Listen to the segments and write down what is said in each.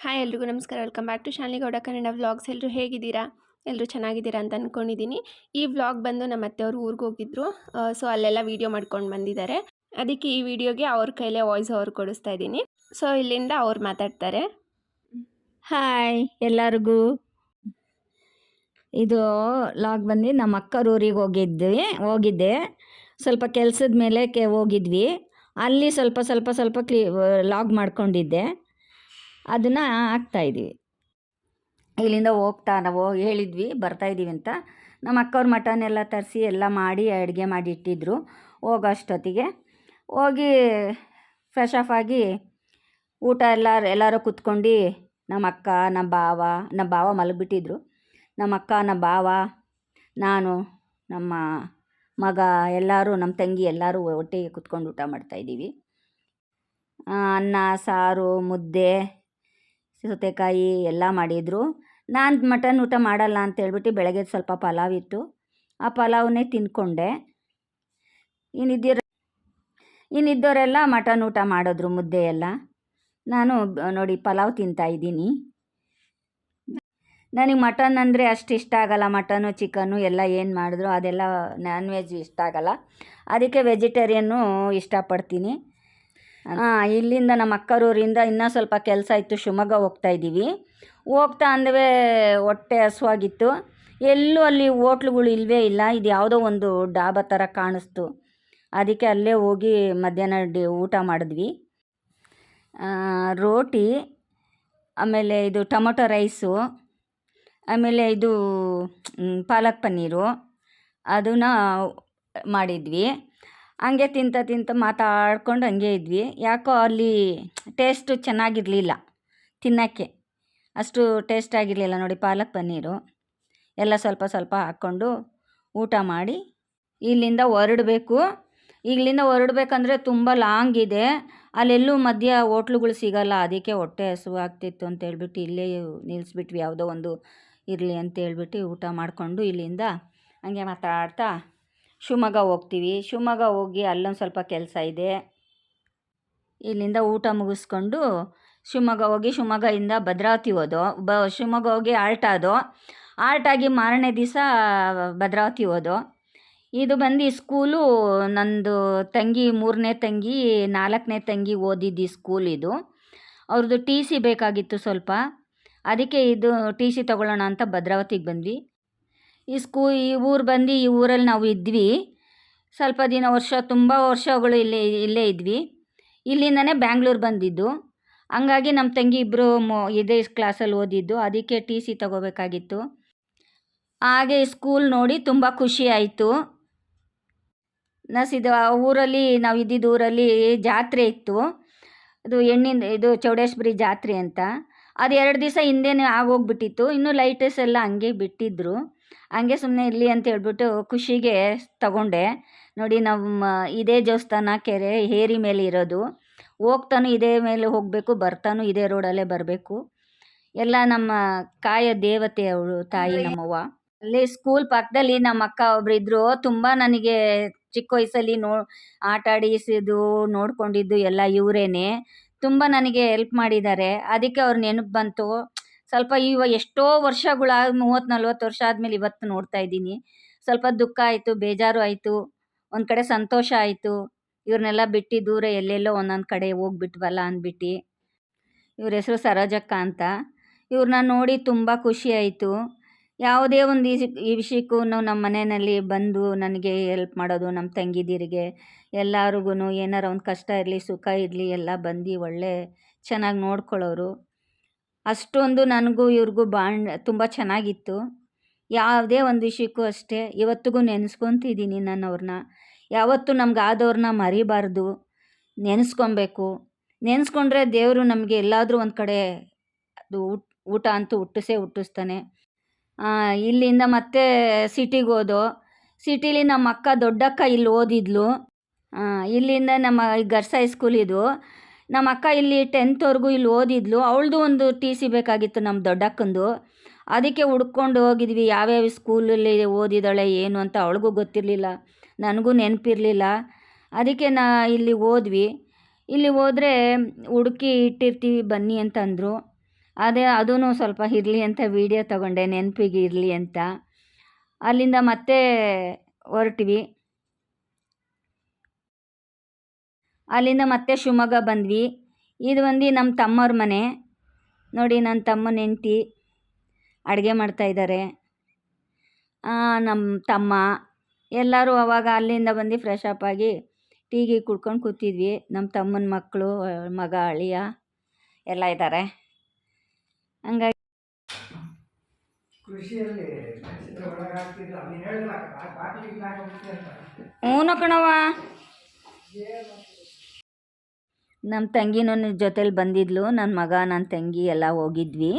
Hi ಎಲ್ರಿಗೂ ನಮಸ್ಕಾರ. Welcome back to Shali Gowda Kannada vlogs ಎಲ್ಲರೂ ಹೇಗಿದ್ದೀರಾ? ಎಲ್ಲರೂ ಚೆನ್ನಾಗಿದ್ದೀರಾ ಅಂತ ಅಂದ್ಕೊಂಡಿದ್ದೀನಿ ಈ ವ್ಲಾಗ್ ಬಂದು ನಮ್ಮ ಅತ್ತೆಯವರು ಊರಿಗೆ ಹೋಗಿದ್ರು. ಸೊ ಅಲ್ಲೆಲ್ಲ ವೀಡಿಯೋ ಮಾಡ್ಕೊಂಡು ಬಂದಿದ್ದಾರೆ. ಅದಕ್ಕೆ ಈ ವಿಡಿಯೋಗೆ ಅವ್ರ ಕೈಲೇ ವಾಯ್ಸ್ ಅವ್ರು ಕೊಡಿಸ್ತಾ ಇದ್ದೀನಿ. ಸೊ ಇಲ್ಲಿಂದ ಅವ್ರು ಮಾತಾಡ್ತಾರೆ. ಹಾಯ್ ಎಲ್ಲರಿಗೂ? ಇದು ಲಾಗ್ ಬಂದು ನಮ್ಮ ಅಕ್ಕರ ಊರಿಗೆ ಹೋಗಿದ್ವಿ ಹೋಗಿದ್ದೆ. ಸ್ವಲ್ಪ ಕೆಲಸದ ಮೇಲೆ ಕೆ ಹೋಗಿದ್ವಿ. ಅಲ್ಲಿ ಸ್ವಲ್ಪ ಸ್ವಲ್ಪ ಸ್ವಲ್ಪ ಕ್ಲೀ ಲಾಗ್ ಮಾಡ್ಕೊಂಡಿದ್ದೆ. ಅದನ್ನು ಇದ್ದೀವಿ ಇಲ್ಲಿಂದ ಹೋಗ್ತಾ ನಾವು ಹೇಳಿದ್ವಿ ಬರ್ತಾಯಿದ್ದೀವಿ ಅಂತ. ನಮ್ಮ ಅಕ್ಕವ್ರ ಮಟನ್ ಎಲ್ಲ ತರಿಸಿ ಎಲ್ಲ ಮಾಡಿ ಅಡುಗೆ ಮಾಡಿ ಇಟ್ಟಿದ್ರು ಹೋಗೋ ಅಷ್ಟೊತ್ತಿಗೆ ಹೋಗಿ ಫ್ರೆಶ್ ಆಫ್ ಆಗಿ ಊಟ ಎಲ್ಲ ಎಲ್ಲರೂ ಕುತ್ಕೊಂಡು ನಮ್ಮ ಅಕ್ಕ, ನಮ್ಮ ಬಾವ ನಮ್ಮ ಬಾವ ಮಲಗಿಬಿಟ್ಟಿದ್ರು. ನಮ್ಮ ಅಕ್ಕ, ನಮ್ಮ ಬಾವ ನಾನು, ನಮ್ಮ ಮಗ ಎಲ್ಲರೂ, ನಮ್ಮ ತಂಗಿ ಎಲ್ಲರೂ ಒಟ್ಟಿಗೆ ಕುತ್ಕೊಂಡು ಊಟ ಮಾಡ್ತಾಯಿದ್ದೀವಿ ಅನ್ನ, ಸಾರು, ಮುದ್ದೆ ಸೌತೆಕಾಯಿ ಎಲ್ಲ ಮಾಡಿದರು. ನಾನು ಮಟನ್ ಊಟ ಮಾಡಲ್ಲ ಅಂತ ಹೇಳ್ಬಿಟ್ಟು ಬೆಳಗ್ಗೆ ಸ್ವಲ್ಪ ಪಲಾವ್ ಇತ್ತು. ಆ ಪಲಾವನ್ನೇ ತಿಂದ್ಕೊಂಡೆ ಇನ್ನಿದ್ದೀರ ಇನ್ನಿದ್ದವರೆಲ್ಲ ಮಟನ್ ಊಟ ಮಾಡಿದ್ರು ಮುದ್ದೆ ಎಲ್ಲ. ನಾನು ನೋಡಿ ಪಲಾವ್ ತಿಂತಾಯಿದ್ದೀನಿ ನನಗೆ ಮಟನ್ ಅಂದರೆ ಅಷ್ಟು ಇಷ್ಟ ಆಗಲ್ಲ. ಮಟನು ಚಿಕನ್ನು ಎಲ್ಲ ಏನು ಮಾಡಿದ್ರು ಅದೆಲ್ಲ ನಾನ್ ವೆಜ್ ಇಷ್ಟ ಆಗಲ್ಲ. ಅದಕ್ಕೆ ವೆಜಿಟೇರಿಯನ್ನು ಇಷ್ಟಪಡ್ತೀನಿ. ಇಲ್ಲಿಂದ ನಮ್ಮ ಅಕ್ಕರೂರಿಂದ ಇನ್ನೂ ಸ್ವಲ್ಪ ಕೆಲಸ ಇತ್ತು. ಶಿವಮೊಗ್ಗ ಹೋಗ್ತಾ ಇದ್ದೀವಿ. ಹೋಗ್ತಾ ಅಂದವೇ ಹೊಟ್ಟೆ ಹಸುವಾಗಿತ್ತು. ಎಲ್ಲೂ ಅಲ್ಲಿ ಹೋಟ್ಲುಗಳು ಇಲ್ಲವೇ ಇಲ್ಲ. ಇದು ಯಾವುದೋ ಒಂದು ಡಾಬಾ ಥರ ಕಾಣಿಸ್ತು. ಅದಕ್ಕೆ ಅಲ್ಲೇ ಹೋಗಿ ಮಧ್ಯಾಹ್ನ ಡಿ, ಊಟ ಮಾಡಿದ್ವಿ. ರೋಟಿ, ಆಮೇಲೆ ಇದು ಟೊಮೊಟೊ ರೈಸು, ಆಮೇಲೆ ಇದು ಪಾಲಕ್ ಪನ್ನೀರು, ಅದನ್ನು ಮಾಡಿದ್ವಿ. ಹಂಗೆ ತಿಂತ ತಿಂತ ಮಾತಾಡ್ಕೊಂಡು ಹಂಗೆ ಇದ್ವಿ. ಯಾಕೋ ಅಲ್ಲಿ ಟೇಸ್ಟು ಚೆನ್ನಾಗಿರಲಿಲ್ಲ ತಿನ್ನೋಕ್ಕೆ. ಅಷ್ಟು ಟೇಸ್ಟ್ ಆಗಿರಲಿಲ್ಲ ನೋಡಿ, ಪಾಲಕ್ ಪನ್ನೀರು ಎಲ್ಲ ಸ್ವಲ್ಪ ಸ್ವಲ್ಪ ಹಾಕ್ಕೊಂಡು ಊಟ ಮಾಡಿ ಇಲ್ಲಿಂದ ಹೊರಡಬೇಕು. ಇಲ್ಲಿಂದ ಹೊರಡ್ಬೇಕಂದ್ರೆ ತುಂಬ ಲಾಂಗ್ ಇದೆ. ಅಲ್ಲೆಲ್ಲೂ ಮಧ್ಯ ಹೋಟ್ಲುಗಳು ಸಿಗಲ್ಲ, ಅದಕ್ಕೆ ಹೊಟ್ಟೆ ಹಸುವಾಗ್ತಿತ್ತು ಅಂತ ಹೇಳ್ಬಿಟ್ಟು ಇಲ್ಲೇ ನಿಲ್ಲಿಸ್ಬಿಟ್ವಿ ಯಾವುದೋ ಒಂದು ಇರಲಿ ಅಂತ ಹೇಳ್ಬಿಟ್ಟು ಊಟ ಮಾಡಿಕೊಂಡು ಇಲ್ಲಿಂದ ಹಂಗೆ ಮಾತಾಡ್ತಾ ಶಿವಮೊಗ್ಗ ಹೋಗ್ತೀವಿ. ಶಿವಮೊಗ್ಗ ಹೋಗಿ ಅಲ್ಲೊಂದು ಸ್ವಲ್ಪ ಕೆಲಸ ಇದೆ. ಇಲ್ಲಿಂದ ಊಟ ಮುಗಿಸ್ಕೊಂಡು ಶಿವಮೊಗ್ಗ ಹೋಗಿ ಶಿವಮೊಗ್ಗದಿಂದ ಭದ್ರಾವತಿ ಹೋದೋ. ಬ, ಶಿವಮೊಗ್ಗ ಹೋಗಿ ಆಲ್ಟ್ ಆದೋ. ಆಲ್ಟ್ ಆಗಿ ಮಾರನೇ ದಿವಸ ಭದ್ರಾವತಿ ಹೋದೋ. ಇದು ಬಂದು ಸ್ಕೂಲು ನಂದು ತಂಗಿ, ಮೂರನೇ ತಂಗಿ, ನಾಲ್ಕನೇ ತಂಗಿ ಓದಿದ್ದು ಸ್ಕೂಲ್ ಇದು. ಅವ್ರದ್ದು ಟಿ ಸಿ ಬೇಕಾಗಿತ್ತು ಸ್ವಲ್ಪ. ಅದಕ್ಕೆ ಇದು ಟಿ ಸಿ ತೊಗೊಳ್ಳೋಣ ಅಂತ ಭದ್ರಾವತಿಗೆ ಬಂದ್ವಿ. ಈ ಸ್ಕೂ, ಈ ಊರು ಬಂದು ಈ ಊರಲ್ಲಿ ನಾವು ಇದ್ವಿ. ಸ್ವಲ್ಪ ದಿನ ವರ್ಷ, ತುಂಬ ವರ್ಷಗಳು ಇಲ್ಲೇ ಇಲ್ಲೇ ಇದ್ವಿ. ಇಲ್ಲಿಂದನೇ ಬ್ಯಾಂಗ್ಳೂರು ಬಂದಿದ್ದು. ಹಂಗಾಗಿ ನಮ್ಮ ತಂಗಿ ಇಬ್ಬರು ಮೊ, ಇದೇ ಕ್ಲಾಸಲ್ಲಿ ಓದಿದ್ದು. ಅದಕ್ಕೆ ಟಿ ಸಿ ತಗೋಬೇಕಾಗಿತ್ತು. ಹಾಗೆ ಸ್ಕೂಲ್ ನೋಡಿ ತುಂಬ ಖುಷಿ ಆಯಿತು. ನಸಿದು ಊರಲ್ಲಿ ನಾವು ಇದ್ದಿದ್ದ ಊರಲ್ಲಿ ಜಾತ್ರೆ ಇತ್ತು. ಅದು ಹೆಣ್ಣಿನ ಇದು ಚೌಡೇಶ್ವರಿ ಜಾತ್ರೆ ಅಂತ. ಅದು ಎರಡು ದಿವಸ ಹಿಂದೆನೇ ಆಗೋಗ್ಬಿಟ್ಟಿತ್ತು. ಇನ್ನೂ ಲೈಟಸ್ ಎಲ್ಲ ಹಂಗೆ ಬಿಟ್ಟಿದ್ದರು ಹಂಗೆ ಸುಮ್ಮನೆ ಇರಲಿ ಅಂತ ಹೇಳ್ಬಿಟ್ಟು ಖುಷಿಗೆ ತಗೊಂಡೆ. ನೋಡಿ ನಮ್ಮ ಇದೇ ದೇವಸ್ಥಾನ ಕೆರೆ ಏರಿ ಮೇಲೆ ಇರೋದು. ಹೋಗ್ತಾನೂ ಇದೇ ಮೇಲೆ ಹೋಗಬೇಕು ಬರ್ತಾನು ಇದೇ ರೋಡಲ್ಲೇ ಬರಬೇಕು. ಎಲ್ಲ ನಮ್ಮ ಕಾಯ ದೇವತೆ ಅವಳು ತಾಯಿ ನಮ್ಮವ್ವ. ಅಲ್ಲಿ ಸ್ಕೂಲ್ ಪಕ್ಕದಲ್ಲಿ ನಮ್ಮ ಅಕ್ಕ ಒಬ್ರು ಇದ್ರು. ತುಂಬ ನನಗೆ ಚಿಕ್ಕ ವಯಸ್ಸಲ್ಲಿ ನೋ ಆಟ ಆಡಿಸಿದ್ದು ನೋಡ್ಕೊಂಡಿದ್ದು ಎಲ್ಲ ಇವರೇನೆ. ತುಂಬ ನನಗೆ ಹೆಲ್ಪ್ ಮಾಡಿದ್ದಾರೆ. ಅದಕ್ಕೆ ಅವ್ರ ನೆನಪು ಬಂತು. ಸ್ವಲ್ಪ ಇವ ಎಷ್ಟೋ ವರ್ಷಗಳ, ಮೂವತ್ತು ನಲ್ವತ್ತು ವರ್ಷ ಆದಮೇಲೆ ಇವತ್ತು ನೋಡ್ತಾ ಇದ್ದೀನಿ. ಸ್ವಲ್ಪ ದುಃಖ ಆಯಿತು, ಬೇಜಾರು ಆಯಿತು, ಒಂದು ಕಡೆ ಸಂತೋಷ ಆಯಿತು. ಇವ್ರನ್ನೆಲ್ಲ ಬಿಟ್ಟು ದೂರ ಎಲ್ಲೆಲ್ಲೋ ಒಂದೊಂದು ಕಡೆ ಹೋಗ್ಬಿಟ್ವಲ್ಲ ಅಂದ್ಬಿಟ್ಟು. ಇವ್ರ ಹೆಸರು ಸರೋಜಕ್ಕ ಅಂತ. ಇವ್ರನ್ನ ನೋಡಿ ತುಂಬ ಖುಷಿ ಆಯಿತು. ಯಾವುದೇ ಒಂದು ಈ ಈ ವಿಷಯಕ್ಕೂ ನಮ್ಮ ಮನೆಯಲ್ಲಿ ಬಂದು ನನಗೆ ಹೆಲ್ಪ್ ಮಾಡೋದು, ನಮ್ಮ ತಂಗಿದಿರಿಗೆ ಎಲ್ಲರಿಗೂ ಏನಾರ ಒಂದು ಕಷ್ಟ ಇರಲಿ, ಸುಖ ಇರಲಿ, ಎಲ್ಲ ಬಂದು ಒಳ್ಳೆ ಚೆನ್ನಾಗಿ ನೋಡ್ಕೊಳ್ಳೋರು. ಅಷ್ಟೊಂದು ನನಗೂ ಇವ್ರಿಗೂ ಬಾಂಡ್ ತುಂಬ ಚೆನ್ನಾಗಿತ್ತು. ಯಾವುದೇ ಒಂದು ವಿಷಯಕ್ಕೂ ಅಷ್ಟೇ ಇವತ್ತಿಗೂ ನೆನೆಸ್ಕೊತಿದ್ದೀನಿ ನಾನು ಅವ್ರನ್ನ ಯಾವತ್ತೂ ನಮ್ಗೆ ಆದವ್ರನ್ನ ಮರಿಬಾರ್ದು. ನೆನೆಸ್ಕೊಬೇಕು. ನೆನೆಸ್ಕೊಂಡ್ರೆ ದೇವರು ನಮಗೆ ಎಲ್ಲಾದರೂ ಒಂದು ಕಡೆ ಅದು ಊಟ ಅಂತೂ ಹುಟ್ಟಿಸೇ ಹುಟ್ಟಿಸ್ತಾನೆ. ಇಲ್ಲಿಂದ ಮತ್ತೆ ಸಿಟಿಗೆ ಹೋದೋ, ಸಿಟಿಲಿ ನಮ್ಮ ಅಕ್ಕ ದೊಡ್ಡಕ್ಕ ಇಲ್ಲಿ ಓದಿದ್ಲು. ಇಲ್ಲಿಂದ ನಮ್ಮ ಗರ್ಸ್ ಹೈಸ್ಕೂಲ್ ಇದು. ನಮ್ಮ ಅಕ್ಕ ಇಲ್ಲಿ ಟೆಂತ್ವರೆಗೂ ಇಲ್ಲಿ ಓದಿದ್ಲು. ಅವಳದು ಒಂದು ಟಿ ಸಿ ಬೇಕಾಗಿತ್ತು ನಮ್ಮ ದೊಡ್ಡಕ್ಕಂದು. ಅದಕ್ಕೆ ಹುಡ್ಕೊಂಡು ಹೋಗಿದ್ವಿ. ಯಾವ್ಯಾವ ಸ್ಕೂಲಲ್ಲಿ ಓದಿದ್ದಾಳೆ, ಏನು ಅಂತ ಅವಳಿಗೂ ಗೊತ್ತಿರಲಿಲ್ಲ. ನನಗೂ ನೆನಪಿರಲಿಲ್ಲ. ಅದಕ್ಕೆ ನಾ ಇಲ್ಲಿ ಓದ್ವಿ. ಇಲ್ಲಿ ಹೋದರೆ ಹುಡುಕಿ ಇಟ್ಟಿರ್ತೀವಿ, ಬನ್ನಿ ಅಂತಂದರು ಅದೇ ಅದೂ ಸ್ವಲ್ಪ ಇರಲಿ ಅಂತ ವೀಡಿಯೋ ತಗೊಂಡೆ, ನೆನಪಿಗೆ ಇರಲಿ ಅಂತ. ಅಲ್ಲಿಂದ ಮತ್ತೆ ಹೊರಟ್ವಿ. ಅಲ್ಲಿಂದ ಮತ್ತೆ ಶಿವಮೊಗ್ಗ ಬಂದ್ವಿ ಇದು ಬಂದು ನಮ್ಮ ತಮ್ಮವ್ರ ಮನೆ ನೋಡಿ ನನ್ನ ತಮ್ಮನ ಹೆಂಡ್ತಿ ಅಡುಗೆ ಮಾಡ್ತಾಯಿದ್ದಾರೆ ನಮ್ಮ ತಮ್ಮ ಎಲ್ಲರೂ ಅವಾಗ ಅಲ್ಲಿಂದ ಬಂದು ಫ್ರೆಶ್ ಅಪ್ ಆಗಿ ಟೀ ಗೀ ಕುಡ್ಕೊಂಡು ಕೂತಿದ್ವಿ ನಮ್ಮ ತಮ್ಮನ ಮಕ್ಕಳು ಮಗ ಅಳಿಯ ಎಲ್ಲ ಇದ್ದಾರೆ ಹಂಗಾಗಿ ಹ್ಞೂ ನಕ್ಷತ್ರ ಒಳಗಾಗ್ತಿಲ್ಲ ನೀನು ಹೇಳಿಲ್ಲ ಬಾಕಿ ಹಾಕೋಬಿಡ್ತಿ ಅಂತ ಹ್ಞೂ ಕಣವ್ವ ನಮ್ಮ ತಂಗಿನೂ ಜೊತೇಲಿ ಬಂದಿದ್ಲು ನನ್ನ ಮಗ ನನ್ನ ತಂಗಿ ಎಲ್ಲ ಹೋಗಿದ್ವಿ.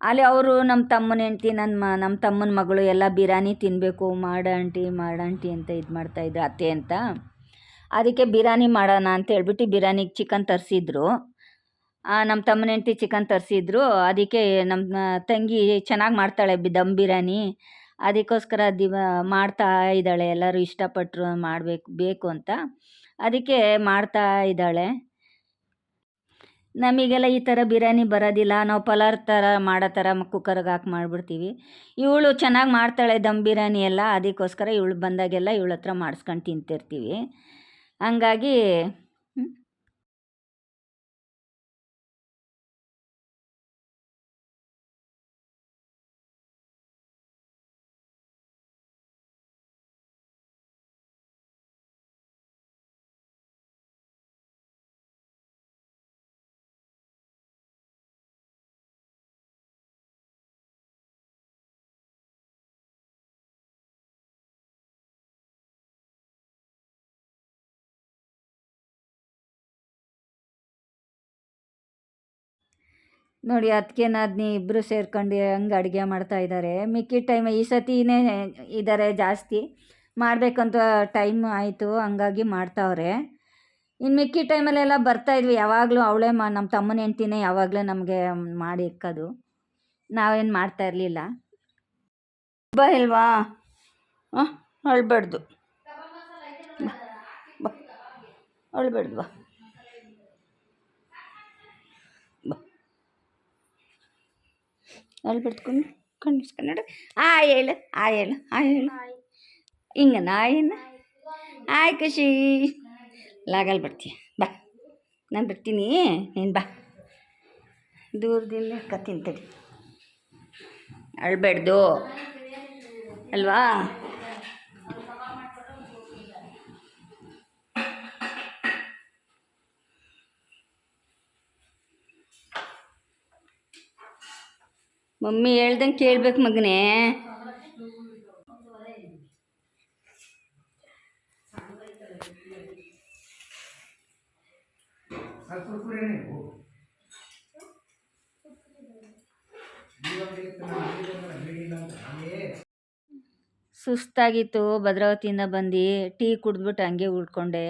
ಅಲ್ಲಿ ಅವರು ನಮ್ಮ ತಮ್ಮನ ಹೆಂಡ್ತಿ ನನ್ನ ಮ ನಮ್ಮ ತಮ್ಮನ ಮಗಳು ಎಲ್ಲ ಬಿರಿಯಾನಿ ತಿನ್ನಬೇಕು ಮಾಡ ಆಂಟಿ ಮಾಡ ಆಂಟಿ ಅಂತ ಇದು ಮಾಡ್ತಾಯಿದ್ರು ಅತ್ತೆ ಅಂತ. ಅದಕ್ಕೆ ಬಿರಿಯಾನಿ ಮಾಡೋಣ ಅಂತ ಹೇಳ್ಬಿಟ್ಟು ಬಿರಿಯಾನಿಗೆ ಚಿಕನ್ ತರಿಸಿದ್ರು. ನಮ್ಮ ತಮ್ಮನ ಹೆಂಡ್ತಿ ಚಿಕನ್ ತರಿಸಿದ್ರು. ಅದಕ್ಕೆ ನಮ್ಮ ತಂಗಿ ಚೆನ್ನಾಗಿ ಮಾಡ್ತಾಳೆ ದಮ್ ಬಿರಿಯಾನಿ ಅದಕ್ಕೋಸ್ಕರ ದಿವ, ಮಾಡ್ತಾ ಇದ್ದಾಳೆ, ಎಲ್ಲರೂ ಇಷ್ಟಪಟ್ಟರು ಮಾಡಬೇಕು, ಬೇಕು ಅಂತ. ಅದಕ್ಕೆ ಮಾಡ್ತಾ ಇದ್ದಾಳೆ. ನಮಗೆಲ್ಲ ಈ ಥರ ಬಿರಿಯಾನಿ ಬರೋದಿಲ್ಲ. ನಾವು ಪಲಾರ್ ಥರ ಮಾಡೋ ಥರ ಕುಕ್ಕರ್ಗೆ ಹಾಕಿ ಮಾಡಿಬಿಡ್ತೀವಿ. ಇವಳು ಚೆನ್ನಾಗಿ ಮಾಡ್ತಾಳೆ ದಮ್ ಬಿರಿಯಾನಿ ಎಲ್ಲ. ಅದಕ್ಕೋಸ್ಕರ ಇವಳು ಬಂದಾಗೆಲ್ಲ ಇವಳ ಹತ್ರ ಮಾಡಿಸ್ಕೊಂಡು ತಿಂತಿರ್ತೀವಿ. ಹಂಗಾಗಿ ನೋಡಿ ಅದಕ್ಕೆ ನಾದ್ನಿ ಇಬ್ಬರು ಸೇರ್ಕೊಂಡು ಹಂಗೆ ಅಡುಗೆ ಮಾಡ್ತಾ ಇದ್ದಾರೆ ಮಿಕ್ಕಿದ ಟೈಮ್ ಈ ಸತಿನೇ ಇದ್ದಾರೆ ಜಾಸ್ತಿ. ಮಾಡಬೇಕಂತ ಟೈಮ್ ಆಯಿತು, ಹಂಗಾಗಿ ಮಾಡ್ತಾವ್ರೆ. ಇನ್ನು ಮಿಕ್ಕಿದ ಟೈಮಲ್ಲೆಲ್ಲ ಬರ್ತಾಯಿದ್ವಿ ಯಾವಾಗಲೂ ಅವಳೇ ಮಾ ನಮ್ಮ ತಮ್ಮನ ಹೆಂಡ್ತಿನೇ ಯಾವಾಗಲೂ ನಮಗೆ ಮಾಡಿ ಇಕ್ಕೋದು. ನಾವೇನು ಮಾಡ್ತಾ ಇರಲಿಲ್ಲ. ಬಾ ಇಲ್ವಾ? ಹಾಂ, ಅಳ್ಬಾರ್ದು. ಬಾ ಅಳ್ಬಾರ್ದು ಬಾ. ಅಳ್ಬಾರ್ದು ಕಣ್ಣು ಕಣ್ಣು ಕನ್ನಡ ಆ, ಹೇಳು ಆ ಹೇಳು ಆ, ಹೇಳು. ಹಿಂಗ ನಾಯಿನ ಆಯ್, ಖುಷಿ. ಲಾಗಲ್ ಬರ್ತೀಯ, ಬಾ, ನಾನು ಬಿಡ್ತೀನಿ ನೀನು ಬಾ. ದೂರದಿಂದ ಕತ್ತಿನ ತಡಿ. ಅಳ್ಬೇಡ್ದು ಅಲ್ವಾ? ಮಮ್ಮಿ ಹೇಳ್ದಂಗೆ ಕೇಳ್ಬೇಕು ಮಗನೇ. ಸುಸ್ತಾಗಿತ್ತು ಭದ್ರಾವತಿಯಿಂದ ಬಂದು ಟೀ ಕುಡಿದ್ಬಿಟ್ಟು ಹಂಗೆ ಉಳ್ಕೊಂಡೆ.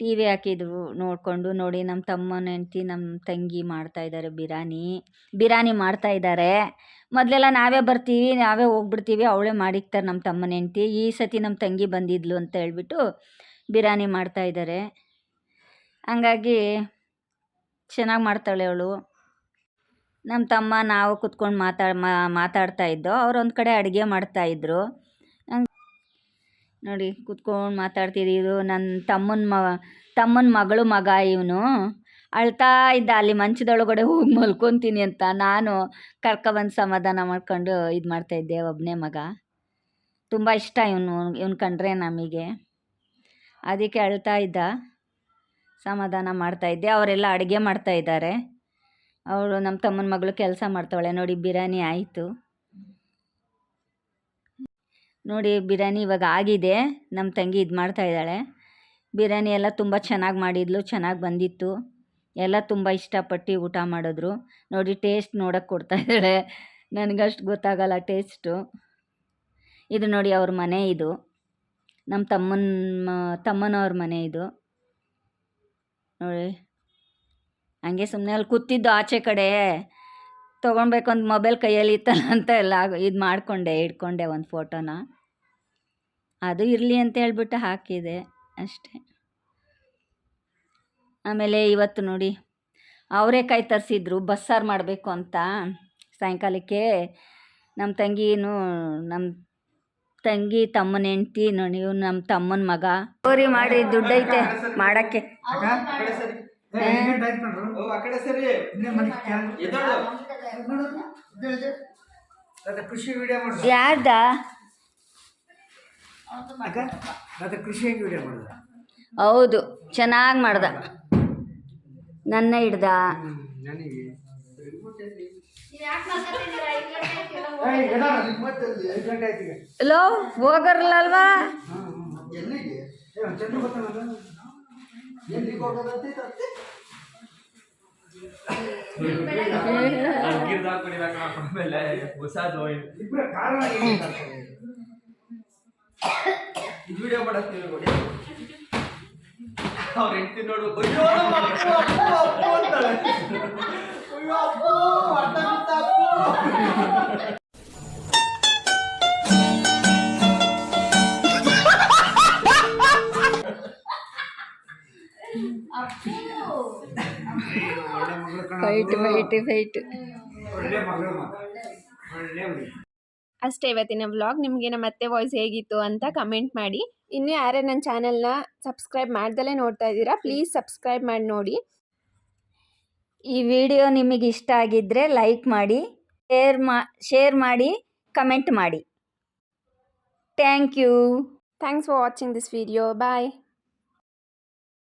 ಟಿ ವಿ ಹಾಕಿದ್ರು, ನೋಡಿಕೊಂಡು ನೋಡಿ ನಮ್ಮ ತಮ್ಮನ ಹೆಂಡ್ತಿ ನಮ್ಮ ತಂಗಿ ಮಾಡ್ತಾಯಿದ್ದಾರೆ ಬಿರಿಯಾನಿ ಬಿರಿಯಾನಿ ಮಾಡ್ತಾಯಿದ್ದಾರೆ ಮೊದಲೆಲ್ಲ ನಾವೇ ಬರ್ತೀವಿ, ನಾವೇ ಹೋಗ್ಬಿಡ್ತೀವಿ, ಅವಳೇ ಮಾಡಿಕ್ತಾರೆ ನಮ್ಮ ತಮ್ಮನ ಹೆಂಡ್ತಿ ಈ ಸತಿ ನಮ್ಮ ತಂಗಿ ಬಂದಿದ್ಲು ಅಂತ ಹೇಳ್ಬಿಟ್ಟು ಬಿರಿಯಾನಿ ಮಾಡ್ತಾಯಿದ್ದಾರೆ ಹಂಗಾಗಿ ಚೆನ್ನಾಗಿ ಮಾಡ್ತಾಳೆ ಅವಳು. ನಮ್ಮ ತಮ್ಮ ನಾವು ಕುತ್ಕೊಂಡು ಮಾತಾಡ್ ಮಾತಾಡ್ತಾ ಇದ್ದೋ, ಅವ್ರು ಒಂದು ಕಡೆ ಅಡುಗೆ ಮಾಡ್ತಾಯಿದ್ರು ನೋಡಿ, ಕುತ್ಕೊಂಡು ಇದು ನನ್ನ ತಮ್ಮನ ಮ ತಮ್ಮನ ಮಗಳು ಮಗ ಇವನು. ಅಳ್ತಾ ಇದ್ದ, ಅಲ್ಲಿ ಮಂಚದೊಳಗಡೆ ಹೋಗಿ ಮಲ್ಕೊತೀನಿ ಅಂತ ನಾನು ಕರ್ಕೊಬಂದು ಸಮಾಧಾನ ಮಾಡ್ಕೊಂಡು ಇದು ಮಾಡ್ತಾಯಿದ್ದೆ ಒಬ್ಬನೇ ಮಗ. ತುಂಬ ಇಷ್ಟ ಇವನು ಇವನು ಕಂಡ್ರೆ ನಮಗೆ. ಅದಕ್ಕೆ ಅಳ್ತಾ ಇದ್ದ, ಸಮಾಧಾನ ಮಾಡ್ತಾಯಿದ್ದೆ ಅವರೆಲ್ಲ ಅಡುಗೆ ಮಾಡ್ತಾಯಿದ್ದಾರೆ ಅವಳು ನಮ್ಮ ತಮ್ಮನ ಮಗಳು ಕೆಲಸ ಮಾಡ್ತಾವಳೆ. ನೋಡಿ, ಬಿರಿಯಾನಿ ಆಯಿತು. ನೋಡಿ ಬಿರಿಯಾನಿ ಇವಾಗ ಆಗಿದೆ. ನಮ್ಮ ತಂಗಿ ಇದು ಮಾಡ್ತಾ ಇದ್ದಾಳೆ. ಬಿರಿಯಾನಿ ಎಲ್ಲ ತುಂಬ ಚೆನ್ನಾಗಿ ಮಾಡಿದ್ಲು, ಚೆನ್ನಾಗಿ ಬಂದಿತ್ತು. ಎಲ್ಲ ತುಂಬ ಇಷ್ಟಪಟ್ಟು ಊಟ ಮಾಡಿದ್ರು. ನೋಡಿ ಟೇಸ್ಟ್ ನೋಡೋಕ್ಕೆ ಕೊಡ್ತಾ ಇದ್ದಾಳೆ. ನನಗಷ್ಟು ಗೊತ್ತಾಗಲ್ಲ ಟೇಸ್ಟು ಇದು ನೋಡಿ ಅವ್ರ ಮನೆ ಇದು. ನಮ್ಮ ತಮ್ಮನ, ತಮ್ಮನವ್ರ ಮನೆ ಇದು. ನೋಡಿ. ಹಂಗೆ ಸುಮ್ಮನೆ ಅಲ್ಲಿ ಕೂತಿದ್ದು ಆಚೆ ಕಡೆ. ತೊಗೊಳ್ಬೇಕು ಅಂತ ಮೊಬೈಲ್ ಕೈಯಲ್ಲಿ ಇತ್ತಲ್ಲ ಅಂತ ಎಲ್ಲ ಇದು ಮಾಡಿಕೊಂಡೆ, ಇಟ್ಕೊಂಡೆ ಒಂದು ಫೋಟೋನ. ಅದು ಇರಲಿ ಅಂತ ಹೇಳ್ಬಿಟ್ಟು ಹಾಕಿದೆ, ಅಷ್ಟೇ. ಆಮೇಲೆ ಇವತ್ತು ನೋಡಿ ಅವರೇಕಾಯಿ ತರಿಸಿದ್ರು, ಬಸ್ಸಾರು ಮಾಡಬೇಕು ಅಂತ. ಸಾಯಂಕಾಲಕ್ಕೆ ನಮ್ಮ ತಂಗಿನೂ ನಮ್ಮ ತಂಗಿ, ತಮ್ಮನ ಹೆಂಡ್ತಿ ನೋಡಿ ನಮ್ಮ ತಮ್ಮನ ಮಗ. ಸೋರಿ ಮಾಡಿ ದುಡ್ಡೈತೆ ಮಾಡೋಕ್ಕೆ. ಕೃಷಿ ವಿಡಿಯೋ ಮಾಡುದು. ಯಾರ್ದ ಅಕ್ಕ ಅದು ಕೃಷಿ ಹೆಂಗೆ ವಿಡಿಯೋ ಮಾಡುದು. ಹೌದು ಚೆನ್ನಾಗಿ ಮಾಡ್ದ. ನನ್ನ ಹಿಡ್ದ. ಹಲೋ ಹೋಗರ್ಲಲ್ವಾ? ವಿಡಿಯೋ ಮಾಡಕ್ಕೆ ಅವ್ರ ಹೆಂಡತಿ ನೋಡು ಫೈಟ್. Fight fight. ಅಷ್ಟೇ ಇವತ್ತಿನ ವ್ಲಾಗ್ ನಿಮಗೆ ನಮ್ಮ ಅತ್ತೆ ವಾಯ್ಸ್ ಹೇಗಿತ್ತು ಅಂತ ಕಮೆಂಟ್ ಮಾಡಿ. ಇನ್ನೂ ಯಾರೇ ನನ್ನ ಚಾನಲ್ನ ಸಬ್ಸ್ಕ್ರೈಬ್ ಮಾಡ್ದಲೇ ನೋಡ್ತಾ ಇದ್ದೀರಾ ಪ್ಲೀಸ್ ಸಬ್ಸ್ಕ್ರೈಬ್ ಮಾಡಿ ನೋಡಿ. ಈ ವಿಡಿಯೋ ನಿಮಗೆ ಇಷ್ಟ ಆಗಿದ್ದರೆ ಲೈಕ್ ಮಾಡಿ ಶೇರ್ ಮಾ ಶೇರ್ ಮಾಡಿ ಕಮೆಂಟ್ ಮಾಡಿ. Thank you thanks for watching this video bye